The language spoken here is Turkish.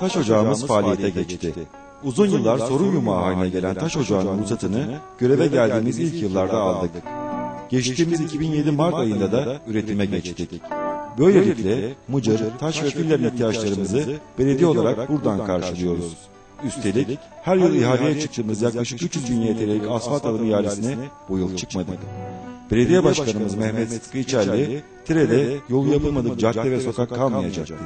Taş ocağımız faaliyete geçti. Uzun yıllar sorun yumağı haline gelen taş ocağının ruhsatını göreve geldiğimiz ilk yıllarda aldık. Geçtiğimiz 2007 Mart ayında da üretime geçtik. Böylelikle mıcır, taş ve fillerin ihtiyaçlarımızı belediye olarak buradan karşılıyoruz. Üstelik her yıl ihaleye çıktığımız yaklaşık 300 bin YTL'lik asfalt alım ihalesine bu yıl çıkmadık. Belediye Başkanımız Mehmet Sıtkı İçerli, Tire'de yolu yapılmadık cadde ve sokak kalmayacak dedi.